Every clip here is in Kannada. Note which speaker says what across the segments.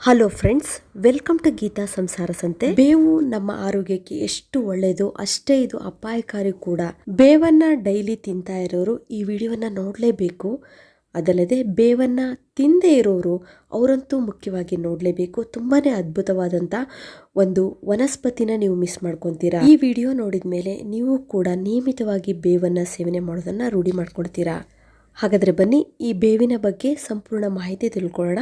Speaker 1: Hello friends welcome to Geetha Samsara ಸಂತೆ ಬೇವು ನಮ್ಮ ಆರೋಗ್ಯಕ್ಕೆ ಎಷ್ಟು ಒಳ್ಳೆಯದು ಅಷ್ಟೇ ಇದು ಅಪಾಯಕಾರಿ ಕೂಡ ಬೇವನ್ನ ಡೈಲಿ ತಿಂತಾ ಇರೋರು ಈ ವಿಡಿಯೋನ ನೋಡಲೇಬೇಕು ಅದಲ್ಲದೆ ಬೇವನ್ನ ತಿಂದೇ ಇರೋರು ಅವರಂತೂ ಮುಖ್ಯವಾಗಿ ನೋಡಲೇಬೇಕು ತುಂಬಾ ಅದ್ಭುತವಾದಂಥ ಒಂದು ವನಸ್ಪತಿನ ನೀವು ಮಿಸ್ ಮಾಡ್ಕೊತೀರಾ ಈ ವಿಡಿಯೋ ನೋಡಿದ ಮೇಲೆ ನೀವು ಕೂಡ ನಿಯಮಿತವಾಗಿ ಬೇವನ್ನ ಸೇವನೆ ಮಾಡೋದನ್ನ ರೂಢಿ ಮಾಡ್ಕೊಳ್ತೀರಾ ಹಾಗಾದರೆ ಬನ್ನಿ ಈ ಬೇವಿನ ಬಗ್ಗೆ ಸಂಪೂರ್ಣ ಮಾಹಿತಿ ತಿಳ್ಕೊಳ್ಳೋಣ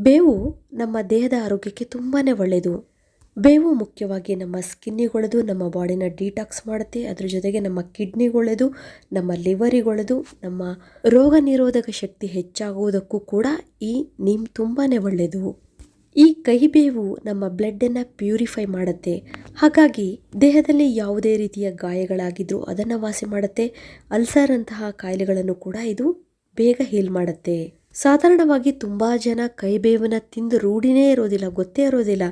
Speaker 1: ಬೇವು ನಮ್ಮ ದೇಹದ ಆರೋಗ್ಯಕ್ಕೆ ತುಂಬಾ ಒಳ್ಳೆಯದು ಬೇವು ಮುಖ್ಯವಾಗಿ ನಮ್ಮ ಸ್ಕಿನ್ನಿಗೊಳೆದು ನಮ್ಮ ಬಾಡಿನ ಡಿಟಾಕ್ಸ್ ಮಾಡುತ್ತೆ. ಅದ್ರ ಜೊತೆಗೆ ನಮ್ಮ ಕಿಡ್ನಿಗೊಳೆದು ನಮ್ಮ ಲಿವರಿಗೊಳೆದು ನಮ್ಮ ರೋಗ ನಿರೋಧಕ ಶಕ್ತಿ ಹೆಚ್ಚಾಗುವುದಕ್ಕೂ ಕೂಡ ಈ ನೀಮ್ ತುಂಬಾ ಒಳ್ಳೆಯದು ಈ ಕಹಿಬೇವು ನಮ್ಮ ಬ್ಲಡ್ಡನ್ನು ಪ್ಯೂರಿಫೈ ಮಾಡುತ್ತೆ. ಹಾಗಾಗಿ ದೇಹದಲ್ಲಿ ಯಾವುದೇ ರೀತಿಯ ಗಾಯಗಳಾಗಿದ್ರೂ ಅದನ್ನು ವಾಸಿ ಮಾಡುತ್ತೆ. ಅಲ್ಸರ್ ಅಂತಹ ಕಾಯಿಲೆಗಳನ್ನು ಕೂಡ ಇದು ಬೇಗ ಹೀಲ್ ಮಾಡುತ್ತೆ. ಸಾಧಾರಣವಾಗಿ ತುಂಬ ಜನ ಕೈಬೇವನ್ನ ತಿಂದು ರೂಢಿನೇ ಇರೋದಿಲ್ಲ, ಗೊತ್ತೇ ಇರೋದಿಲ್ಲ.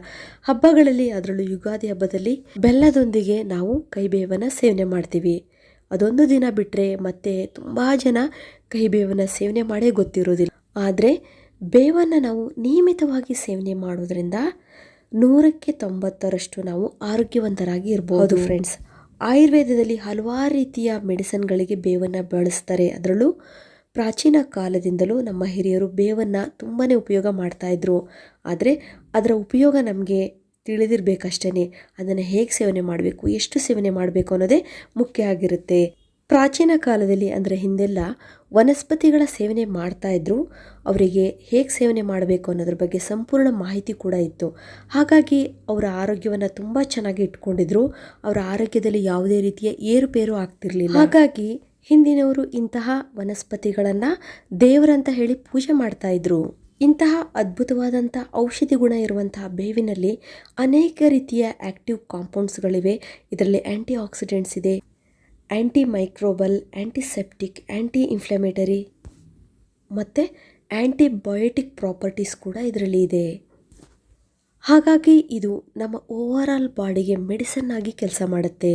Speaker 1: ಹಬ್ಬಗಳಲ್ಲಿ, ಅದರಲ್ಲೂ ಯುಗಾದಿ ಹಬ್ಬದಲ್ಲಿ ಬೆಲ್ಲದೊಂದಿಗೆ ನಾವು ಕೈಬೇವನ್ನ ಸೇವನೆ ಮಾಡ್ತೀವಿ. ಅದೊಂದು ದಿನ ಬಿಟ್ಟರೆ ಮತ್ತೆ ತುಂಬ ಜನ ಕೈಬೇವನ್ನ ಸೇವನೆ ಮಾಡೇ ಗೊತ್ತಿರೋದಿಲ್ಲ. ಆದರೆ ಬೇವನ್ನು ನಾವು ನಿಯಮಿತವಾಗಿ ಸೇವನೆ ಮಾಡೋದ್ರಿಂದ ನೂರಕ್ಕೆ ತೊಂಬತ್ತರಷ್ಟು ನಾವು ಆರೋಗ್ಯವಂತರಾಗಿ ಇರಬಹುದು ಫ್ರೆಂಡ್ಸ್ ಆಯುರ್ವೇದದಲ್ಲಿ ಹಲವಾರು ರೀತಿಯ ಮೆಡಿಸನ್ಗಳಿಗೆ ಬೇವನ್ನು ಬಳಸ್ತಾರೆ. ಅದರಲ್ಲೂ ಪ್ರಾಚೀನ ಕಾಲದಿಂದಲೂ ನಮ್ಮ ಹಿರಿಯರು ಬೇವನ್ನು ತುಂಬಾ ಉಪಯೋಗ ಮಾಡ್ತಾಯಿದ್ರು ಆದರೆ ಅದರ ಉಪಯೋಗ ನಮಗೆ ತಿಳಿದಿರಬೇಕಷ್ಟೇ ಅದನ್ನು ಹೇಗೆ ಸೇವನೆ ಮಾಡಬೇಕು, ಎಷ್ಟು ಸೇವನೆ ಮಾಡಬೇಕು ಅನ್ನೋದೇ ಮುಖ್ಯ ಆಗಿರುತ್ತೆ. ಪ್ರಾಚೀನ ಕಾಲದಲ್ಲಿ ಅಂದರೆ ಹಿಂದೆಲ್ಲ ವನಸ್ಪತಿಗಳ ಸೇವನೆ ಮಾಡ್ತಾ ಇದ್ರು. ಅವರಿಗೆ ಹೇಗೆ ಸೇವನೆ ಮಾಡಬೇಕು ಅನ್ನೋದ್ರ ಬಗ್ಗೆ ಸಂಪೂರ್ಣ ಮಾಹಿತಿ ಕೂಡ ಇತ್ತು. ಹಾಗಾಗಿ ಅವರ ಆರೋಗ್ಯವನ್ನು ತುಂಬ ಚೆನ್ನಾಗಿ ಇಟ್ಕೊಂಡಿದ್ರು. ಅವರ ಆರೋಗ್ಯದಲ್ಲಿ ಯಾವುದೇ ರೀತಿಯ ಏರುಪೇರು ಆಗ್ತಿರಲಿಲ್ಲ. ಹಾಗಾಗಿ ಹಿಂದಿನವರು ಇಂತಹ ವನಸ್ಪತಿಗಳನ್ನು ದೇವರಂತ ಹೇಳಿ ಪೂಜೆ ಮಾಡ್ತಾ ಇದ್ರು. ಇಂತಹ ಅದ್ಭುತವಾದಂಥ ಔಷಧಿ ಗುಣ ಇರುವಂತಹ ಬೇವಿನಲ್ಲಿ ಅನೇಕ ರೀತಿಯ ಆ್ಯಕ್ಟಿವ್ ಕಾಂಪೌಂಡ್ಸ್ಗಳಿವೆ ಇದರಲ್ಲಿ ಆ್ಯಂಟಿ ಆಕ್ಸಿಡೆಂಟ್ಸ್ ಇದೆ. ಆ್ಯಂಟಿ ಮೈಕ್ರೋಬಲ್ ಆ್ಯಂಟಿಸೆಪ್ಟಿಕ್ ಆ್ಯಂಟಿ ಇನ್ಫ್ಲಮೇಟರಿ ಮತ್ತು ಆ್ಯಂಟಿಬಯೋಟಿಕ್ ಪ್ರಾಪರ್ಟೀಸ್ ಕೂಡ ಇದರಲ್ಲಿ ಇದೆ. ಹಾಗಾಗಿ ಇದು ನಮ್ಮ ಓವರ್ ಆಲ್ ಬಾಡಿಗೆ ಮೆಡಿಸನ್ ಆಗಿ ಕೆಲಸ ಮಾಡುತ್ತೆ.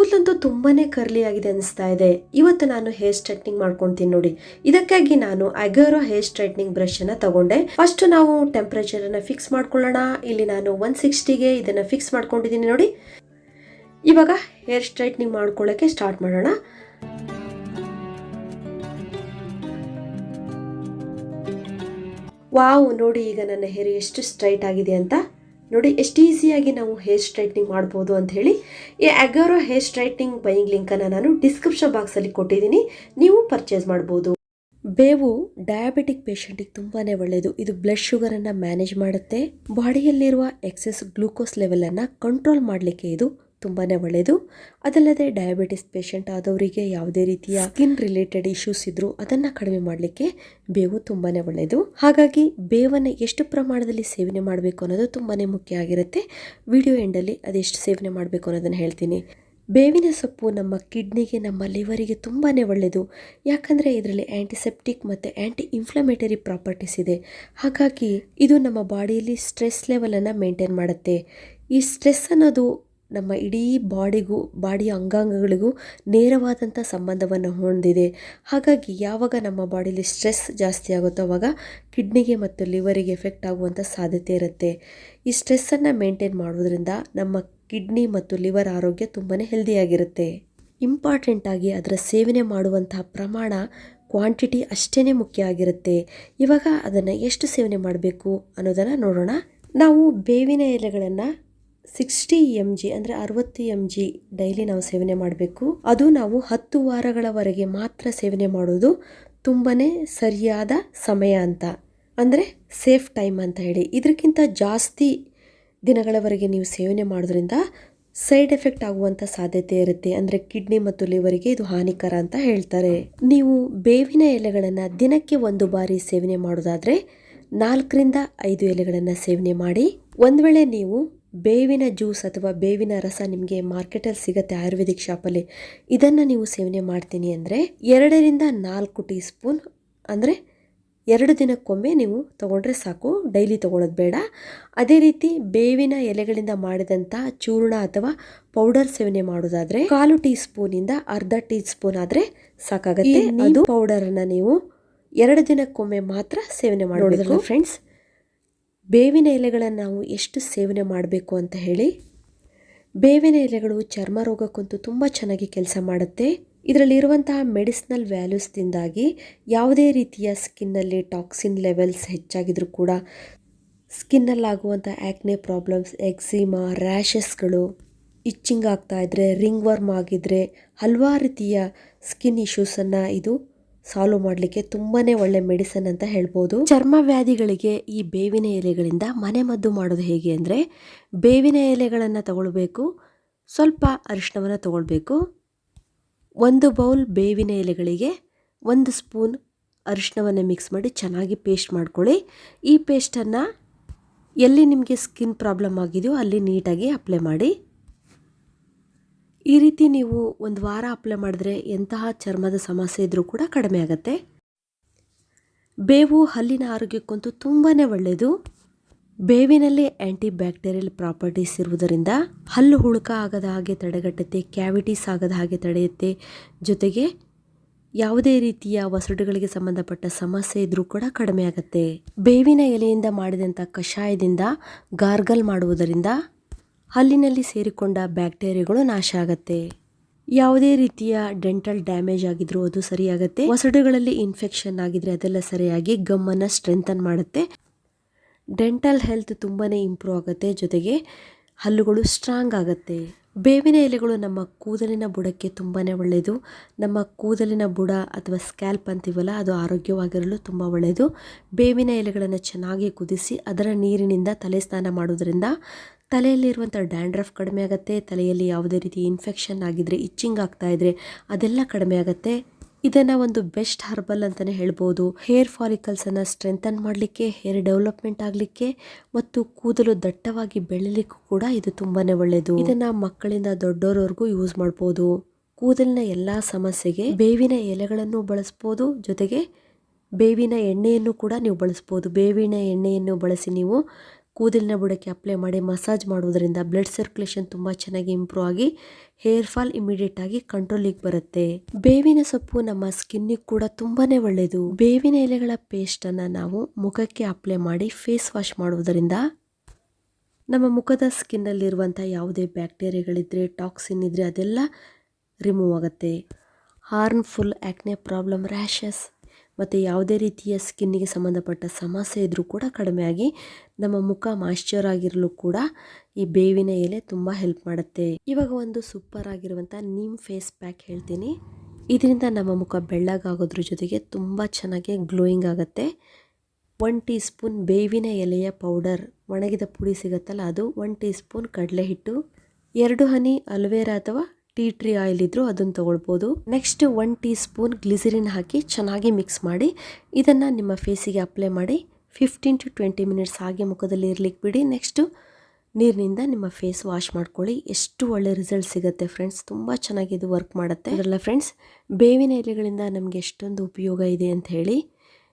Speaker 1: ಕೂದಲಂತೂ ತುಂಬಾ ಕರ್ಲಿ ಆಗಿದೆ ಅನಿಸ್ತಾ ಇದೆ. ಇವತ್ತು ನಾನು ಹೇರ್ ಸ್ಟ್ರೈಟ್ನಿಂಗ್ ಮಾಡ್ಕೊಳ್ತೀನಿ ನೋಡಿ. ಇದಕ್ಕಾಗಿ ನಾನು ಅಗರೋ ಹೇರ್ ಸ್ಟ್ರೈಟ್ನಿಂಗ್ ಬ್ರಷ್ ಅನ್ನ ತಗೊಂಡೆ. ಫಸ್ಟ್ ನಾವು ಟೆಂಪರೇಚರ್ ಅನ್ನ ಫಿಕ್ಸ್ ಮಾಡ್ಕೊಳ್ಳೋಣ. ಇಲ್ಲಿ ನಾನು ಒನ್ ಸಿಕ್ಸ್ಟಿಗೆ ಇದನ್ನ ಫಿಕ್ಸ್ ಮಾಡ್ಕೊಂಡಿದ್ದೀನಿ ನೋಡಿ. ಇವಾಗ ಹೇರ್ ಸ್ಟ್ರೈಟ್ನಿಂಗ್ ಮಾಡ್ಕೊಳ್ಳೋಕೆ ಸ್ಟಾರ್ಟ್ ಮಾಡೋಣ. ವಾವ್, ನೋಡಿ ಈಗ ನನ್ನ ಹೇರ್ ಎಷ್ಟು ಸ್ಟ್ರೈಟ್ ಆಗಿದೆ ಅಂತ. ನೋಡಿ, ಎಷ್ಟು ಈಸಿಯಾಗಿ ನಾವು ಹೇರ್ ಸ್ಟ್ರೈಟ್ನಿಂಗ್ ಮಾಡ್ಬೋದು ಅಂತ ಹೇಳಿ ಈ ಅಗೋರೋ ಹೇರ್ ಸ್ಟ್ರೈಟ್ನಿಂಗ್ ಬೈಯಿಂಗ್ ಲಿಂಕನ್ನು ನಾನು ಡಿಸ್ಕ್ರಿಪ್ಷನ್ ಬಾಕ್ಸಲ್ಲಿ ಕೊಟ್ಟಿದ್ದೀನಿ. ನೀವು ಪರ್ಚೇಸ್ ಮಾಡ್ಬೋದು. ಬೇವು ಡಯಾಬಿಟಿಕ್ ಪೇಷಂಟಿಗೆ ತುಂಬಾ ಒಳ್ಳೆಯದು ಇದು ಬ್ಲಡ್ ಶುಗರನ್ನು ಮ್ಯಾನೇಜ್ ಮಾಡುತ್ತೆ. ಬಾಡಿಯಲ್ಲಿರುವ ಎಕ್ಸೆಸ್ ಗ್ಲೂಕೋಸ್ ಲೆವೆಲನ್ನು ಕಂಟ್ರೋಲ್ ಮಾಡಲಿಕ್ಕೆ ಇದು ತುಂಬಾ ಒಳ್ಳೆಯದು ಅದಲ್ಲದೆ ಡಯಾಬಿಟಿಸ್ ಪೇಷಂಟ್ ಆದವರಿಗೆ ಯಾವುದೇ ರೀತಿಯ ಸ್ಕಿನ್ ರಿಲೇಟೆಡ್ ಇಶ್ಯೂಸ್ ಇದ್ದರೂ ಅದನ್ನು ಕಡಿಮೆ ಮಾಡಲಿಕ್ಕೆ ಬೇವು ತುಂಬಾ ಒಳ್ಳೆಯದು ಹಾಗಾಗಿ ಬೇವನ್ನು ಎಷ್ಟು ಪ್ರಮಾಣದಲ್ಲಿ ಸೇವನೆ ಮಾಡಬೇಕು ಅನ್ನೋದು ತುಂಬಾ ಮುಖ್ಯ ಆಗಿರುತ್ತೆ. ವಿಡಿಯೋ ಎಂಡಲ್ಲಿ ಅದೆಷ್ಟು ಸೇವನೆ ಮಾಡಬೇಕು ಅನ್ನೋದನ್ನು ಹೇಳ್ತೀನಿ. ಬೇವಿನ ಸೊಪ್ಪು ನಮ್ಮ ಕಿಡ್ನಿಗೆ ನಮ್ಮ ಲಿವರಿಗೆ ತುಂಬಾ ಒಳ್ಳೆಯದು ಯಾಕಂದರೆ ಇದರಲ್ಲಿ ಆ್ಯಂಟಿಸೆಪ್ಟಿಕ್ ಮತ್ತು ಆ್ಯಂಟಿ ಇನ್ಫ್ಲಮೇಟರಿ ಪ್ರಾಪರ್ಟೀಸ್ ಇದೆ. ಹಾಗಾಗಿ ಇದು ನಮ್ಮ ಬಾಡಿಯಲ್ಲಿ ಸ್ಟ್ರೆಸ್ ಲೆವೆಲನ್ನು ಮೇಂಟೈನ್ ಮಾಡುತ್ತೆ. ಈ ಸ್ಟ್ರೆಸ್ ಅನ್ನೋದು ನಮ್ಮ ಇಡೀ ಬಾಡಿಗೂ ಬಾಡಿಯ ಅಂಗಾಂಗಗಳಿಗೂ ನೇರವಾದಂಥ ಸಂಬಂಧವನ್ನು ಹೊಂದಿದೆ. ಹಾಗಾಗಿ ಯಾವಾಗ ನಮ್ಮ ಬಾಡಿಲಿ ಸ್ಟ್ರೆಸ್ ಜಾಸ್ತಿ ಆಗುತ್ತೋ ಆವಾಗ ಕಿಡ್ನಿಗೆ ಮತ್ತು ಲಿವರಿಗೆ ಎಫೆಕ್ಟ್ ಆಗುವಂಥ ಸಾಧ್ಯತೆ ಇರುತ್ತೆ. ಈ ಸ್ಟ್ರೆಸ್ಸನ್ನು ಮೇಂಟೈನ್ ಮಾಡೋದ್ರಿಂದ ನಮ್ಮ ಕಿಡ್ನಿ ಮತ್ತು ಲಿವರ್ ಆರೋಗ್ಯ ತುಂಬಾ ಹೆಲ್ದಿಯಾಗಿರುತ್ತೆ. ಇಂಪಾರ್ಟೆಂಟಾಗಿ ಅದರ ಸೇವನೆ ಮಾಡುವಂತಹ ಪ್ರಮಾಣ ಕ್ವಾಂಟಿಟಿ ಅಷ್ಟೇ ಮುಖ್ಯ ಆಗಿರುತ್ತೆ. ಇವಾಗ ಅದನ್ನು ಎಷ್ಟು ಸೇವನೆ ಮಾಡಬೇಕು ಅನ್ನೋದನ್ನು ನೋಡೋಣ. ನಾವು ಬೇವಿನ ಎಲೆಗಳನ್ನು ಸಿಕ್ಸ್ಟಿ ಎಂ ಜಿ ಅಂದರೆ ಅರವತ್ತು ಎಂ ಜಿ ಡೈಲಿ ನಾವು ಸೇವನೆ ಮಾಡಬೇಕು. ಅದು ನಾವು ಹತ್ತು ವಾರಗಳವರೆಗೆ ಮಾತ್ರ ಸೇವನೆ ಮಾಡೋದು ತುಂಬಾ ಸರಿಯಾದ ಸಮಯ ಅಂತ. ಅಂದರೆ ಸೇಫ್ ಟೈಮ್ ಅಂತ ಹೇಳಿ. ಇದಕ್ಕಿಂತ ಜಾಸ್ತಿ ದಿನಗಳವರೆಗೆ ನೀವು ಸೇವನೆ ಮಾಡೋದ್ರಿಂದ ಸೈಡ್ ಎಫೆಕ್ಟ್ ಆಗುವಂಥ ಸಾಧ್ಯತೆ ಇರುತ್ತೆ. ಅಂದರೆ ಕಿಡ್ನಿ ಮತ್ತು ಲಿವರಿಗೆ ಇದು ಹಾನಿಕರ ಅಂತ ಹೇಳ್ತಾರೆ. ನೀವು ಬೇವಿನ ಎಲೆಗಳನ್ನು ದಿನಕ್ಕೆ ಒಂದು ಬಾರಿ ಸೇವನೆ ಮಾಡೋದಾದರೆ ನಾಲ್ಕರಿಂದ ಐದು ಎಲೆಗಳನ್ನು ಸೇವನೆ ಮಾಡಿ ಒಂದು ವೇಳೆ ನೀವು ಬೇವಿನ ಜ್ಯೂಸ್ ಅಥವಾ ಬೇವಿನ ರಸ ನಿಮಗೆ ಮಾರ್ಕೆಟಲ್ಲಿ ಸಿಗುತ್ತೆ ಆಯುರ್ವೇದಿಕ್ ಶಾಪಲ್ಲಿ. ಇದನ್ನು ನೀವು ಸೇವನೆ ಮಾಡ್ತೀನಿ ಅಂದರೆ ಎರಡರಿಂದ ನಾಲ್ಕು ಟೀ ಸ್ಪೂನ್ ಅಂದರೆ ಎರಡು ದಿನಕ್ಕೊಮ್ಮೆ ನೀವು ತೊಗೊಂಡ್ರೆ ಸಾಕು ಡೈಲಿ ತಗೊಳ್ಳೋದು ಬೇಡ. ಅದೇ ರೀತಿ ಬೇವಿನ ಎಲೆಗಳಿಂದ ಮಾಡಿದಂಥ ಚೂರ್ಣ ಅಥವಾ ಪೌಡರ್ ಸೇವನೆ ಮಾಡೋದಾದರೆ ಕಾಲು ಟೀ ಸ್ಪೂನಿಂದ ಅರ್ಧ ಟೀ ಸ್ಪೂನ್ ಆದರೆ ಸಾಕಾಗುತ್ತೆ. ಅದು ಪೌಡರನ್ನು ನೀವು ಎರಡು ದಿನಕ್ಕೊಮ್ಮೆ ಮಾತ್ರ ಸೇವನೆ ಮಾಡೋದಿಲ್ಲ ಫ್ರೆಂಡ್ಸ್ ಬೇವಿನ ಎಲೆಗಳನ್ನು ನಾವು ಎಷ್ಟು ಸೇವನೆ ಮಾಡಬೇಕು ಅಂತ ಹೇಳಿ, ಬೇವಿನ ಎಲೆಗಳು ಚರ್ಮ ರೋಗಕ್ಕಂತೂ ತುಂಬ ಚೆನ್ನಾಗಿ ಕೆಲಸ ಮಾಡುತ್ತೆ. ಇದರಲ್ಲಿರುವಂತಹ ಮೆಡಿಸಿನಲ್ ವ್ಯಾಲ್ಯೂಸ್ದಿಂದಾಗಿ ಯಾವುದೇ ರೀತಿಯ ಸ್ಕಿನ್ನಲ್ಲಿ ಟಾಕ್ಸಿನ್ ಲೆವೆಲ್ಸ್ ಹೆಚ್ಚಾಗಿದ್ರೂ ಕೂಡ ಸ್ಕಿನ್ನಲ್ಲಾಗುವಂಥ ಆ್ಯಕ್ನೆ ಪ್ರಾಬ್ಲಮ್ಸ್, ಎಕ್ಸಿಮಾ, ರ್ಯಾಷಸ್ಗಳು, ಇಚ್ಚಿಂಗ್ ಆಗ್ತಾ ಇದ್ರೆ ರಿಂಗ್ ವರ್ಮ್ ಆಗಿದ್ರೆ ಹಲವಾರು ರೀತಿಯ ಸ್ಕಿನ್ ಇಶ್ಯೂಸನ್ನು ಇದು ಸಾಲ್ವ್ ಮಾಡಲಿಕ್ಕೆ ತುಂಬಾನೇ ಒಳ್ಳೆ ಮೆಡಿಸನ್ ಅಂತ ಹೇಳ್ಬೋದು. ಚರ್ಮ ವ್ಯಾಧಿಗಳಿಗೆ ಈ ಬೇವಿನ ಎಲೆಗಳಿಂದ ಮನೆಮದ್ದು ಮಾಡೋದು ಹೇಗೆ ಅಂದರೆ, ಬೇವಿನ ಎಲೆಗಳನ್ನು ತಗೊಳ್ಬೇಕು, ಸ್ವಲ್ಪ ಅರಿಶಿಣವನ್ನು ತಗೊಳ್ಬೇಕು. ಒಂದು ಬೌಲ್ ಬೇವಿನ ಎಲೆಗಳಿಗೆ ಒಂದು ಸ್ಪೂನ್ ಅರಿಶಿಣವನ್ನು ಮಿಕ್ಸ್ ಮಾಡಿ ಚೆನ್ನಾಗಿ ಪೇಸ್ಟ್ ಮಾಡ್ಕೊಳ್ಳಿ. ಈ ಪೇಸ್ಟನ್ನು ಎಲ್ಲಿ ನಿಮಗೆ ಸ್ಕಿನ್ ಪ್ರಾಬ್ಲಮ್ ಆಗಿದೆಯೋ ಅಲ್ಲಿ ನೀಟಾಗಿ ಅಪ್ಲೈ ಮಾಡಿ. ಈ ರೀತಿ ನೀವು ಒಂದು ವಾರ ಅಪ್ಲೈ ಮಾಡಿದ್ರೆ ಎಂತಹ ಚರ್ಮದ ಸಮಸ್ಯೆ ಇದ್ರೂ ಕೂಡ ಕಡಿಮೆ ಆಗುತ್ತೆ. ಬೇವು ಹಲ್ಲಿನ ಆರೋಗ್ಯಕ್ಕಂತೂ ತುಂಬಾ ಒಳ್ಳೆಯದು ಬೇವಿನಲ್ಲಿ ಆ್ಯಂಟಿ ಬ್ಯಾಕ್ಟೀರಿಯಲ್ ಪ್ರಾಪರ್ಟೀಸ್ ಇರುವುದರಿಂದ ಹಲ್ಲು ಹುಳುಕ ಆಗದ ಹಾಗೆ ತಡೆಗಟ್ಟುತ್ತೆ ಕ್ಯಾವಿಟೀಸ್ ಆಗದ ಹಾಗೆ ತಡೆಯುತ್ತೆ. ಜೊತೆಗೆ ಯಾವುದೇ ರೀತಿಯ ವಸಡುಗಳಿಗೆ ಸಂಬಂಧಪಟ್ಟ ಸಮಸ್ಯೆ ಇದ್ರೂ ಕೂಡ ಕಡಿಮೆ ಆಗುತ್ತೆ. ಬೇವಿನ ಎಲೆಯಿಂದ ಮಾಡಿದಂಥ ಕಷಾಯದಿಂದ ಗಾರ್ಗಲ್ ಮಾಡುವುದರಿಂದ ಹಲ್ಲಿನಲ್ಲಿ ಸೇರಿಕೊಂಡ ಬ್ಯಾಕ್ಟೀರಿಯಾಗಳು ನಾಶ ಆಗುತ್ತೆ. ಯಾವುದೇ ರೀತಿಯ ಡೆಂಟಲ್ ಡ್ಯಾಮೇಜ್ ಆಗಿದ್ರೂ ಅದು ಸರಿಯಾಗುತ್ತೆ. ಹೊಸಡುಗಳಲ್ಲಿ ಇನ್ಫೆಕ್ಷನ್ ಆಗಿದ್ರೆ ಅದೆಲ್ಲ ಸರಿಯಾಗಿ ಗಮ್ಮನ್ನು ಸ್ಟ್ರೆಂಥನ್ ಮಾಡುತ್ತೆ. ಡೆಂಟಲ್ ಹೆಲ್ತ್ ತುಂಬಾ ಇಂಪ್ರೂವ್ ಆಗುತ್ತೆ. ಜೊತೆಗೆ ಹಲ್ಲುಗಳು ಸ್ಟ್ರಾಂಗ್ ಆಗುತ್ತೆ. ಬೇವಿನ ಎಲೆಗಳು ನಮ್ಮ ಕೂದಲಿನ ಬುಡಕ್ಕೆ ತುಂಬಾ ಒಳ್ಳೆಯದು ನಮ್ಮ ಕೂದಲಿನ ಬುಡ ಅಥವಾ ಸ್ಕ್ಯಾಲ್ಪ್ ಅಂತೀವಲ್ಲ, ಅದು ಆರೋಗ್ಯವಾಗಿರಲು ತುಂಬ ಒಳ್ಳೆಯದು ಬೇವಿನ ಎಲೆಗಳನ್ನು ಚೆನ್ನಾಗಿ ಕುದಿಸಿ ಅದರ ನೀರಿನಿಂದ ತಲೆ ಸ್ನಾನ ಮಾಡೋದ್ರಿಂದ ತಲೆಯಲ್ಲಿರುವಂಥ ಡ್ಯಾಂಡ್ರಫ್ ಕಡಿಮೆ ಆಗುತ್ತೆ, ತಲೆಯಲ್ಲಿ ಯಾವುದೇ ರೀತಿ ಇನ್ಫೆಕ್ಷನ್ ಆಗಿದ್ರೆ, ಇಚ್ಚಿಂಗ್ ಆಗ್ತಾ ಇದ್ರೆ ಅದೆಲ್ಲ ಕಡಿಮೆ ಆಗುತ್ತೆ. ಇದನ್ನು ಒಂದು ಬೆಸ್ಟ್ ಹರ್ಬಲ್ ಅಂತಲೇ ಹೇಳ್ಬೋದು. ಹೇರ್ ಫಾಲಿಕಲ್ಸನ್ನು ಸ್ಟ್ರೆಂಥನ್ ಮಾಡಲಿಕ್ಕೆ, ಹೇರ್ ಡೆವಲಪ್ಮೆಂಟ್ ಆಗಲಿಕ್ಕೆ ಮತ್ತು ಕೂದಲು ದಟ್ಟವಾಗಿ ಬೆಳಿಲಿಕ್ಕೂ ಕೂಡ ಇದು ತುಂಬಾ ಒಳ್ಳೆಯದು ಇದನ್ನು ಮಕ್ಕಳಿಂದ ದೊಡ್ಡವರವರೆಗೂ ಯೂಸ್ ಮಾಡ್ಬೋದು. ಕೂದಲಿನ ಎಲ್ಲ ಸಮಸ್ಯೆಗೆ ಬೇವಿನ ಎಲೆಗಳನ್ನು ಬಳಸ್ಬೋದು. ಜೊತೆಗೆ ಬೇವಿನ ಎಣ್ಣೆಯನ್ನು ಕೂಡ ನೀವು ಬಳಸ್ಬೋದು. ಬೇವಿನ ಎಣ್ಣೆಯನ್ನು ಬಳಸಿ ನೀವು ಕೂದಲಿನ ಬುಡಕ್ಕೆ ಅಪ್ಲೈ ಮಾಡಿ ಮಸಾಜ್ ಮಾಡುವುದರಿಂದ ಬ್ಲಡ್ ಸರ್ಕ್ಯುಲೇಷನ್ ತುಂಬ ಚೆನ್ನಾಗಿ ಇಂಪ್ರೂವ್ ಆಗಿ ಹೇರ್ ಫಾಲ್ ಇಮಿಡಿಯೇಟ್ ಆಗಿ ಕಂಟ್ರೋಲಿಗೆ ಬರುತ್ತೆ. ಬೇವಿನ ಸೊಪ್ಪು ನಮ್ಮ ಸ್ಕಿನ್ನಿಗೆ ಕೂಡ ತುಂಬಾನೇ ಒಳ್ಳೆಯದು ಬೇವಿನ ಎಲೆಗಳ ಪೇಸ್ಟನ್ನು ನಾವು ಮುಖಕ್ಕೆ ಅಪ್ಲೈ ಮಾಡಿ ಫೇಸ್ ವಾಶ್ ಮಾಡುವುದರಿಂದ ನಮ್ಮ ಮುಖದ ಸ್ಕಿನ್ನಲ್ಲಿರುವಂಥ ಯಾವುದೇ ಬ್ಯಾಕ್ಟೀರಿಯಾಗಳಿದ್ದರೆ ಟಾಕ್ಸಿನ್ ಇದ್ದರೆ ಅದೆಲ್ಲ ರಿಮೂವ್ ಆಗುತ್ತೆ. ಹಾರ್ಮ್ಫುಲ್ ಆ್ಯಕ್ನೆ ಪ್ರಾಬ್ಲಮ್ ರ್ಯಾಷಸ್ ಮತ್ತು ಯಾವುದೇ ರೀತಿಯ ಸ್ಕಿನ್ನಿಗೆ ಸಂಬಂಧಪಟ್ಟ ಸಮಸ್ಯೆ ಇದ್ದರೂ ಕೂಡ ಕಡಿಮೆಯಾಗಿ ನಮ್ಮ ಮುಖ ಮಾಯ್ಶ್ಚರ್ ಆಗಿರಲು ಕೂಡ ಈ ಬೇವಿನ ಎಲೆ ತುಂಬ ಹೆಲ್ಪ್ ಮಾಡುತ್ತೆ. ಇವಾಗ ಒಂದು ಸೂಪರ್ ಆಗಿರುವಂಥ ನೀಮ್ ಫೇಸ್ ಪ್ಯಾಕ್ ಹೇಳ್ತೀನಿ. ಇದರಿಂದ ನಮ್ಮ ಮುಖ ಬೆಳ್ಳಗಾಗೋದ್ರ ಜೊತೆಗೆ ತುಂಬ ಚೆನ್ನಾಗಿ ಗ್ಲೋಯಿಂಗ್ ಆಗುತ್ತೆ. ಒನ್ ಟೀ ಸ್ಪೂನ್ ಬೇವಿನ ಎಲೆಯ ಪೌಡರ್ ಒಣಗಿದ ಪುಡಿ ಸಿಗುತ್ತಲ್ಲ ಅದು ಒನ್ ಟೀ ಸ್ಪೂನ್ ಕಡಲೆ ಹಿಟ್ಟು ಎರಡು ಹನಿ ಅಲ್ವೇರಾ ಅಥವಾ ಟೀ ಟ್ರೀ ಆಯಿಲ್ ಇದ್ದರೂ ಅದನ್ನು ತೊಗೊಳ್ಬೋದು. Next one teaspoon glycerine ಹಾಕಿ ಚೆನ್ನಾಗಿ ಮಿಕ್ಸ್ ಮಾಡಿ, ಇದನ್ನು ನಿಮ್ಮ ಫೇಸಿಗೆ ಅಪ್ಲೈ ಮಾಡಿ ಫಿಫ್ಟೀನ್ ಟು ಟ್ವೆಂಟಿ ಮಿನಿಟ್ಸ್ ಹಾಗೆ ಮುಖದಲ್ಲಿ ಇರ್ಲಿಕ್ಕೆ ಬಿಡಿ. ನೆಕ್ಸ್ಟು ನೀರಿನಿಂದ ನಿಮ್ಮ ಫೇಸ್ ವಾಶ್ ಮಾಡ್ಕೊಳ್ಳಿ. ಎಷ್ಟು ಒಳ್ಳೆ ರಿಸಲ್ಟ್ ಸಿಗುತ್ತೆ ಫ್ರೆಂಡ್ಸ್ ತುಂಬ ಚೆನ್ನಾಗಿ ಇದು ವರ್ಕ್ ಮಾಡುತ್ತೆ. ಅದರಲ್ಲ ಫ್ರೆಂಡ್ಸ್ ಬೇವಿನ ಎಲೆಗಳಿಂದ ನಮಗೆ ಎಷ್ಟೊಂದು ಉಪಯೋಗ ಇದೆ ಅಂತ ಹೇಳಿ.